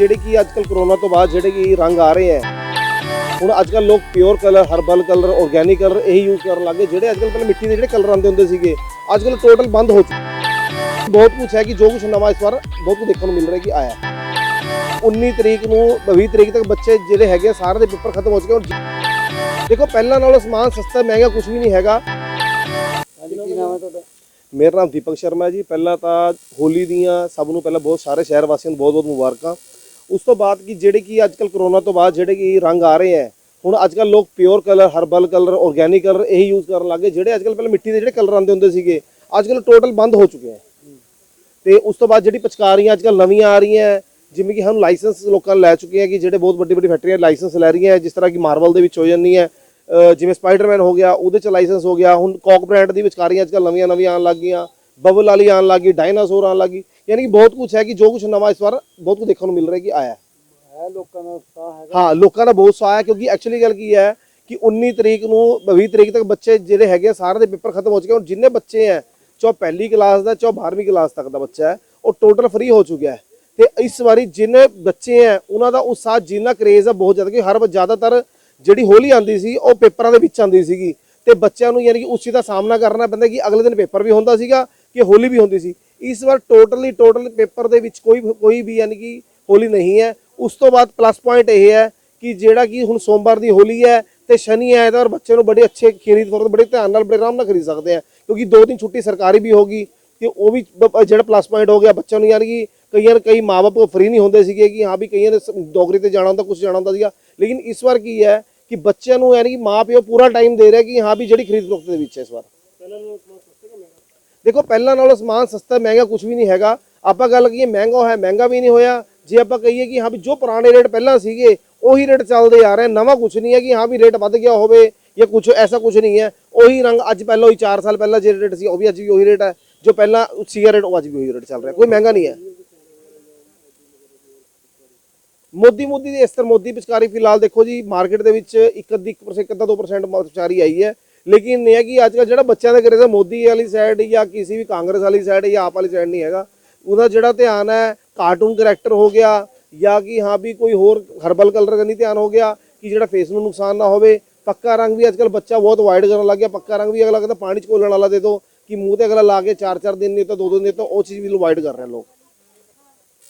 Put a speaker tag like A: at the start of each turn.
A: ਜਿਹੜੇ ਕਿ ਅੱਜਕੱਲ ਕਰੋਨਾ ਤੋਂ ਬਾਅਦ ਜਿਹੜੇ ਕਿ ਰੰਗ ਆ ਰਹੇ ਹੈ। ਹੁਣ ਅੱਜਕੱਲ ਲੋਕ pure colour herbal colour organic colour ਇਹੀ ਯੂਜ਼ ਕਰਨ ਲੱਗੇ ਜਿਹੜੇ ਅੱਜਕੱਲ ਪਹਿਲਾਂ ਮਿੱਟੀ ਦੇ ਜਿਹੜੇ ਕਲਰ ਆਉਂਦੇ ਹੁੰਦੇ ਸੀਗੇ ਅੱਜਕੱਲ ਟੋਟਲ ਬੰਦ ਹੋ ਚੁੱਕੇ। ਬਹੁਤ ਕੁਝ ਹੈ ਕਿ ਜੋ ਕੁਝ ਨਵਾਂ ਇਸ ਵਾਰ ਬਹੁਤ ਕੁਝ ਦੇਖਣ ਨੂੰ ਮਿਲ ਰਿਹਾ ਕਿ ਆਇਆ। 19 ਤਰੀਕ ਨੂੰ 20 ਤਰੀਕ ਤੱਕ ਬੱਚੇ ਜਿਹੜੇ ਹੈਗੇ ਆ, ਸਾਰਿਆਂ ਦੇ ਪੇਪਰ ਖਤਮ ਹੋ ਚੁੱਕੇ ਹੁਣ। ਦੇਖੋ ਪਹਿਲਾਂ ਨਾਲੋਂ ਸਮਾਨ ਸਸਤਾ ਮਹਿੰਗਾ ਕੁਝ ਵੀ ਨਹੀਂ ਹੈਗਾ।
B: ਹਾਂਜੀ ਕੀ ਨਾਮ ਹੈ ਤੁਹਾਡਾ?
A: ਮੇਰਾ ਨਾਮ ਦੀਪਕ ਸ਼ਰਮਾ ਜੀ। ਪਹਿਲਾਂ ਤਾਂ ਹੋਲੀ ਦੀਆਂ ਸਭ ਨੂੰ ਪਹਿਲਾਂ ਬਹੁਤ ਸਾਰੇ ਸ਼ਹਿਰ ਵਾਸੀਆਂ ਨੂੰ ਬਹੁਤ ਬਹੁਤ ਮੁਬਾਰਕਾਂ। ਉਸ ਤੋਂ ਬਾਅਦ ਕਿ ਜਿਹੜੇ ਕਿ ਅੱਜਕੱਲ ਕਰੋਨਾ ਤੋਂ ਬਾਅਦ ਜਿਹੜੇ ਕਿ ਰੰਗ ਆ ਰਹੇ ਹੈ, ਹੁਣ ਅੱਜਕੱਲ ਲੋਕ pure colour herbal colour organic colour ਇਹੀ ਯੂਜ਼ ਕਰਨ ਲੱਗੇ ਜਿਹੜੇ ਅੱਜਕੱਲ ਪਹਿਲਾਂ ਮਿੱਟੀ ਦੇ ਜਿਹੜੇ ਕਲਰ ਆਉਂਦੇ ਹੁੰਦੇ ਸੀਗੇ ਅੱਜਕੱਲ ਟੋਟਲ ਬੰਦ ਹੋ ਚੁੱਕੇ ਹੈ। ਤੇ ਉਸ ਤੋਂ ਬਾਅਦ ਜਿਹੜੀ ਪਚਕਾਰੀਆਂ ਅੱਜਕੱਲ ਨਵੀਆਂ ਆ ਰਹੀਆਂ ਜਿਵੇਂ ਕਿ ਸਾਨੂੰ ਲਾਇਸੈਂਸ ਲੋਕਾਂ ਨੇ ਲੈ ਚੁੱਕੇ ਹੈ ਕਿ ਜਿਹੜੇ ਬਹੁਤ ਵੱਡੀ ਵੱਡੀ ਫੈਕਟਰੀਆਂ ਲਾਇਸੈਂਸ ਲੈ ਰਹੀਆਂ ਜਿਸ ਤਰ੍ਹਾਂ ਕਿ ਮਾਰਵਲ ਦੇ ਵਿੱਚ ਹੋ ਜਾਂਦੀ ਹੈ ਜਿਵੇਂ ਸਪਾਈਡਰਮੈਨ ਹੋ ਗਿਆ, ਉਹਦੇ ਚ ਲਾਇਸੈਂਸ ਹੋ ਗਿਆ, ਹੁਣ ਕੋਕ ਬ੍ਰਾਂਡ ਦੀ ਵਿਚਕਾਰੀਆਂ ਅੱਜਕੱਲ ਨਵੀਆਂ ਨਵੀਆਂ ਆਉਣ ਲੱਗ ਗਈਆਂ ਬਬਲ ਵਾਲੀ ਆਉਣ ਲੱਗ ਗਈ ਡਾਇਨਾਸੌਰ ਆਉਣ ਲੱਗ ਗਈ। ਯਾਨੀ ਕਿ ਬਹੁਤ ਕੁਝ ਹੈ ਕਿ ਜੋ ਕੁਝ ਨਵਾਂ ਇਸ ਵਾਰ ਬਹੁਤ ਕੁਝ ਦੇਖਣ ਨੂੰ ਮਿਲ ਰਿਹਾ ਕਿ ਆਇਆ ਹੈ।
B: ਲੋਕਾਂ ਦਾ ਉਤਸ਼ਾਹ ਹੈਗਾ।
A: ਹਾਂ ਲੋਕਾਂ ਦਾ ਬਹੁਤ ਸਾਹ ਹੈ ਕਿਉਂਕਿ ਐਕਚੁਅਲੀ ਗੱਲ ਕੀ ਹੈ ਕਿ 19 ਤਰੀਕ ਨੂੰ 20 ਤਰੀਕ ਤੱਕ ਬੱਚੇ ਜਿਹੜੇ ਹੈਗੇ ਸਾਰਿਆਂ ਦੇ ਪੇਪਰ ਖਤਮ ਹੋ ਚੁੱਕੇ ਹੁਣ ਜਿੰਨੇ ਬੱਚੇ ਹੈ ਚਾਹੇ ਪਹਿਲੀ ਕਲਾਸ ਦਾ ਚਾਹੇ 12ਵੀਂ ਕਲਾਸ ਤੱਕ ਦਾ ਬੱਚਾ ਹੈ ਉਹ ਟੋਟਲ ਫ੍ਰੀ ਹੋ ਚੁੱਕਿਆ ਹੈ। ਤੇ ਇਸ ਵਾਰੀ ਜਿੰਨੇ ਬੱਚੇ ਹੈ ਉਹਨਾਂ ਦਾ ਉਤਸ਼ਾਹ ਜਿੰਨਾ ਕਰੇਜ਼ ਹੈ ਬਹੁਤ ਜ਼ਿਆਦਾ ਕਿ ਹਰ ਵਾਰ ਜ਼ਿਆਦਾਤਰ ਜਿਹੜੀ ਹੋਲੀ ਆਂਦੀ ਸੀ ਉਹ ਪੇਪਰਾਂ ਦੇ ਵਿੱਚ ਆਂਦੀ ਸੀਗੀ। ਤੇ ਬੱਚਿਆਂ ਨੂੰ ਯਾਨੀ ਕਿ ਉਸ ਚੀਜ਼ ਦਾ ਸਾਹਮਣਾ ਕਰਨਾ ਪੈਂਦਾ ਕਿ ਅਗਲੇ ਦਿਨ ਪੇਪਰ ਵੀ ਹੁੰਦਾ ਸੀਗਾ ਕਿ ਹੋਲੀ ਵੀ ਹੁੰਦੀ ਸੀ। ਇਸ ਵਾਰ ਟੋਟਲੀ ਟੋਟਲ ਪੇਪਰ ਦੇ ਵਿੱਚ ਕੋਈ ਕੋਈ ਵੀ ਯਾਨੀ ਕਿ ਹੋਲੀ ਨਹੀਂ ਹੈ। ਉਸ ਤੋਂ ਬਾਅਦ ਪਲੱਸ ਪੁਆਇੰਟ ਇਹ ਹੈ ਕਿ ਜਿਹੜਾ ਕਿ ਹੁਣ ਸੋਮਵਾਰ ਦੀ ਹੋਲੀ ਹੈ ਤੇ ਸ਼ਨੀ, ਐਤਵਾਰ ਬੱਚੇ ਨੂੰ ਬੜੇ ਅੱਛੇ ਖਰੀਦ ਫਰੋਖਤ ਬੜੇ ਧਿਆਨ ਨਾਲ, ਬੜੇ ਆਰਾਮ ਨਾਲ ਖਰੀਦ ਸਕਦੇ ਆ। ਕਿਉਂਕਿ ਦੋ ਦਿਨ ਛੁੱਟੀ ਸਰਕਾਰੀ ਵੀ ਹੋਗੀ ਤੇ ਉਹ ਵੀ ਬ- ਜਿਹੜਾ ਪਲੱਸ ਪੁਆਇੰਟ ਹੋ ਗਿਆ, ਬੱਚਿਆਂ ਨੂੰ ਯਾਨੀ ਕਿ ਕਈਆਂ ਕਈ ਮਾਪੇ ਫ੍ਰੀ ਨਹੀਂ ਹੁੰਦੇ ਸੀਗੇ ਕਿ ਹਾਂ ਵੀ ਕਈਆਂ ਨੇ ਡੋਗਰੀ ਤੇ ਜਾਣਾ ਹੁੰਦਾ ਕੁਝ ਜਾਣਾ ਹੁੰਦਾ ਸੀਗਾ। ਲੇਕਿਨ ਇਸ ਵਾਰ ਕੀ ਹੈ ਕਿ ਬੱਚਿਆਂ ਨੂੰ ਯਾਨੀ ਕਿ ਮਾਪਿਓ ਪੂਰਾ ਟਾਈਮ ਦੇ ਰਿਹਾ ਕਿ ਹਾਂ ਵੀ ਜਿਹੜੀ ਖਰੀਦ ਫਰੋਖਤ ਦੇ ਵਿੱਚ ਹੈ ਇਸ ਵਾਰ। ਦੇਖੋ, ਪਹਿਲਾਂ ਨਾਲੋਂ ਸਮਾਨ ਸਸਤਾ, ਮਹਿੰਗਾ ਕੁਝ ਵੀ ਨਹੀਂ ਹੈਗਾ। ਆਪਾਂ ਗੱਲ ਕਰੀਏ, ਮਹਿੰਗਾ ਹੈ ਮਹਿੰਗਾ ਵੀ ਨਹੀਂ ਹੋਇਆ। ਜੇ ਆਪਾਂ ਕਹੀਏ ਕਿ ਹਾਂ ਵੀ ਜੋ ਪੁਰਾਣੇ ਰੇਟ ਪਹਿਲਾਂ ਸੀਗੇ, ਉਹੀ ਰੇਟ ਚੱਲਦੇ ਆ ਰਹੇ। ਨਵਾਂ ਕੁਝ ਨਹੀਂ ਹੈ ਕਿ ਹਾਂ ਵੀ ਰੇਟ ਵੱਧ ਗਿਆ ਹੋਵੇ ਜਾਂ ਕੁਝ ਐਸਾ ਕੁਝ ਨਹੀਂ ਹੈ। ਉਹੀ ਰੰਗ ਅੱਜ ਪਹਿਲਾਂ ਉਹੀ 4 ਸਾਲ ਪਹਿਲਾਂ ਜਿਹੜੇ ਰੇਟ ਸੀ, ਉਹ ਵੀ ਅੱਜ ਵੀ ਉਹੀ ਰੇਟ ਹੈ। ਜੋ ਪਹਿਲਾਂ ਸੀਗਾ ਰੇਟ, ਉਹ ਅੱਜ ਵੀ ਉਹੀ ਰੇਟ ਚੱਲ ਰਿਹਾ। ਕੋਈ ਮਹਿੰਗਾ ਨਹੀਂ ਹੈ। ਮੋਦੀ ਮੋਦੀ ਦੇ ਇਸ ਤਰ੍ਹਾਂ ਮੋਦੀ ਪਿਚਕਾਰੀ ਫਿਲਹਾਲ ਦੇਖੋ ਜੀ, ਮਾਰਕੀਟ ਦੇ ਵਿੱਚ ਇੱਕ ਅੱਧੀ 1% ਇੱਕ ਅੱਧਾ 2% ਪਿਚਕਾਰੀ ਆਈ ਹੈ। ਲੇਕਿਨ ਇਹ ਹੈ ਕਿ ਅੱਜ ਕੱਲ੍ਹ ਜਿਹੜਾ ਬੱਚਿਆਂ ਦੇ ਕਰੇ ਮੋਦੀ ਵਾਲੀ ਸਾਈਡ ਜਾਂ ਕਿਸੇ ਵੀ ਕਾਂਗਰਸ ਵਾਲੀ ਸਾਈਡ ਜਾਂ ਆਪ ਵਾਲੀ ਸਾਈਡ ਨਹੀਂ ਹੈਗਾ। ਉਹਦਾ ਜਿਹੜਾ ਧਿਆਨ ਹੈ ਕਾਰਟੂਨ ਕਰੈਕਟਰ ਹੋ ਗਿਆ ਜਾਂ ਕਿ ਹਾਂ ਵੀ ਕੋਈ ਹੋਰ ਹਰਬਲ ਕਲਰ ਕਰਨੀ ਧਿਆਨ ਹੋ ਗਿਆ ਕਿ ਜਿਹੜਾ ਫੇਸ ਨੂੰ ਨੁਕਸਾਨ ਨਾ ਹੋਵੇ। ਪੱਕਾ ਰੰਗ ਵੀ ਅੱਜ ਕੱਲ੍ਹ ਬੱਚਾ ਬਹੁਤ ਵਾਈਡ ਕਰਨ ਲੱਗ ਗਿਆ। ਪੱਕਾ ਰੰਗ ਵੀ ਅਗਲਾ ਕਹਿੰਦਾ ਪਾਣੀ ਚ ਘੋਲਣ ਵਾਲਾ ਦੇ ਦਿਓ ਕਿ ਮੂੰਹ ਤੇ ਅਗਲਾ ਲਾ ਕੇ 4-4 ਦਿਨ ਨਹੀਂ ਤਾਂ 2 ਦਿਨ ਨਹੀਂ ਤਾਂ ਉਹ ਚੀਜ਼ ਵੀ ਅਵਾਇਡ ਕਰ ਰਹੇ ਲੋਕ।